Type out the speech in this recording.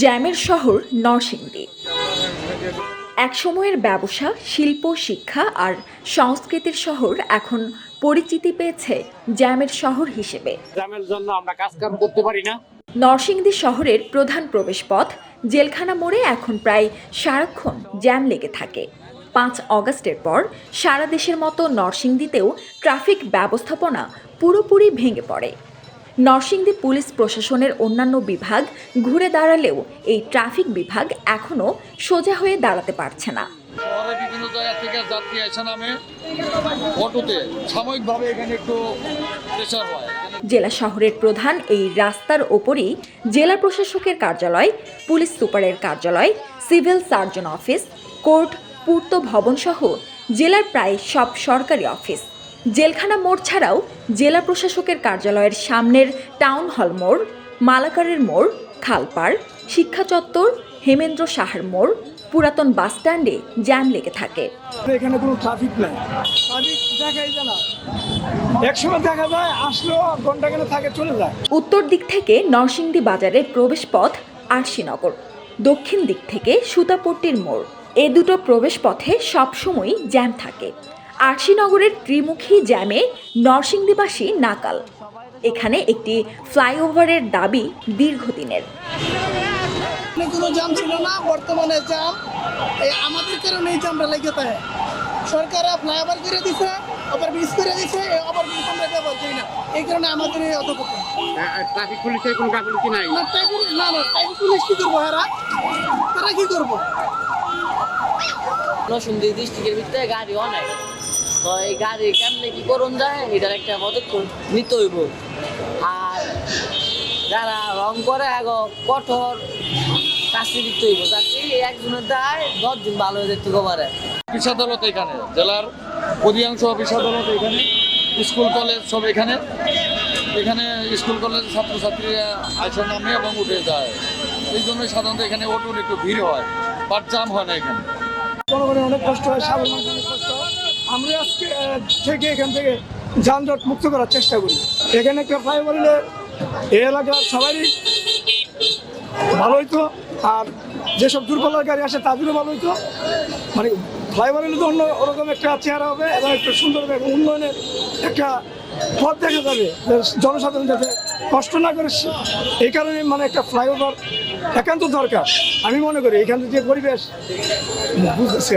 জ্যামের শহর নরসিংদী। একসময়ের ব্যবসা শিল্প শিক্ষা আর সংস্কৃতির শহর এখন পরিচিতি পেয়েছে জ্যামের শহর হিসেবে। জ্যামের জন্য আমরা কাজ কাম করতে পারি না। নরসিংদী শহরের প্রধান প্রবেশপথ জেলখানা মোড়ে এখন প্রায় সারাক্ষণ জ্যাম লেগে থাকে। পাঁচ অগস্টের পর সারা দেশের মতো নরসিংদীতেও ট্রাফিক ব্যবস্থাপনা পুরোপুরি ভেঙে পড়ে। নরসিংদী পুলিশ প্রশাসনের অন্যান্য বিভাগ ঘুরে দাঁড়ালেও এই ট্রাফিক বিভাগ এখনও সোজা হয়ে দাঁড়াতে পারছে না। শহরে বিভিন্ন জায়গা থেকে যাত্রী এসে নামে অটোতে। সাময়িকভাবে এখানে একটু প্রেশার হয়। জেলা শহরের প্রধান এই রাস্তার ওপরই জেলা প্রশাসকের কার্যালয় পুলিশ সুপারের কার্যালয় সিভিল সার্জন অফিস কোর্ট পূর্ত ভবন সহ জেলার প্রায় সব সরকারি অফিস। জেলখানা মোড় ছাড়াও জেলা প্রশাসকের কার্যালয়ের সামনের টাউন হল মোড় মালাকারের মোড় খালপাড় শিক্ষা চত্বর হেমেন্দ্র সাহার মোড় পুরাতন বাসস্ট্যান্ডে জ্যাম লেগে থাকে। এখানে কোনো ট্রাফিক নাই। ট্রাফিক দেখাই যায় না। একসময় দেখা যায় আসলেও ঘণ্টা কেন থাকে চলে যায়। উত্তর দিক থেকে নরসিংদী বাজারের প্রবেশপথ আরশিনগর দক্ষিণ দিক থেকে সুতাপট্টির মোড়। এ দুটো প্রবেশপথে সবসময়ই জ্যাম থাকে। আরশিনগরের ত্রিমুখী জ্যামে নরসিংদীবাসী নাকাল। এখানে একটি ফ্লাইওভারের দাবি দীর্ঘদিনের। কোনো জাম ছিল না বর্তমানে জাম এই আমাদের কারণে এই জামটা লেগে থাকে। সরকার ফ্লাইওভার করে দিছে আবার ব্রিজ করে দিছে আবার ব্রিজ আমরা ব্যবহার করি না। এই কারণে আমাদের এই ট্রাফিক পুলিশের কোনো গাফিলতি নাই? না ট্রাইফুল না না ট্রাইফুল পুলিশ কি করব এরা তারা কি করব? নরসিংদী ডিস্ট্রিক্টের ভিতরে গাড়ি অনেক তো এই গাড়ি কেমনে কি করুন যায় এটার একটা পদক্ষেপ নিতে হইব। আর যারা রং করে আগে কঠোর শাস্তি দিতে হইব যাতে একজনের দায় দশজন ভালো হয়ে যেতে পারে। অফিস আদালত এখানে জেলার অধিকাংশ অফিস আদালত এখানে স্কুল কলেজ সব এখানে। এখানে স্কুল কলেজ ছাত্রছাত্রীরা আসে নামে এবং উঠে যায়। এই জন্য সাধারণত এখানে অটোর একটু ভিড় হয় বাট জাম হয় না এখানে। জনগণের অনেক কষ্ট হয় সাধারণ কষ্ট হয়। আমরা আজকে থেকে এখান থেকে যানজট মুক্ত করার চেষ্টা করি। এখানে একটা ফ্লাইওভার এই এলাকার সবারই ভালো হইতো, আর যেসব দূরপাল্লার গাড়ি আসে তাদেরও ভালো হইতো। মানে ফ্লাইওভার হলে তো অন্য ওরকম একটা চেহারা হবে এবং একটু সুন্দর উন্নয়নের একটা পথ দেখা যাবে জনসাধারণ যাতে কষ্ট না করে এই কারণে মানে একটা ফ্লাইওভার একান্ত দরকার। আমি মনে করি এখানে যে পরিবেশ বুঝতেছি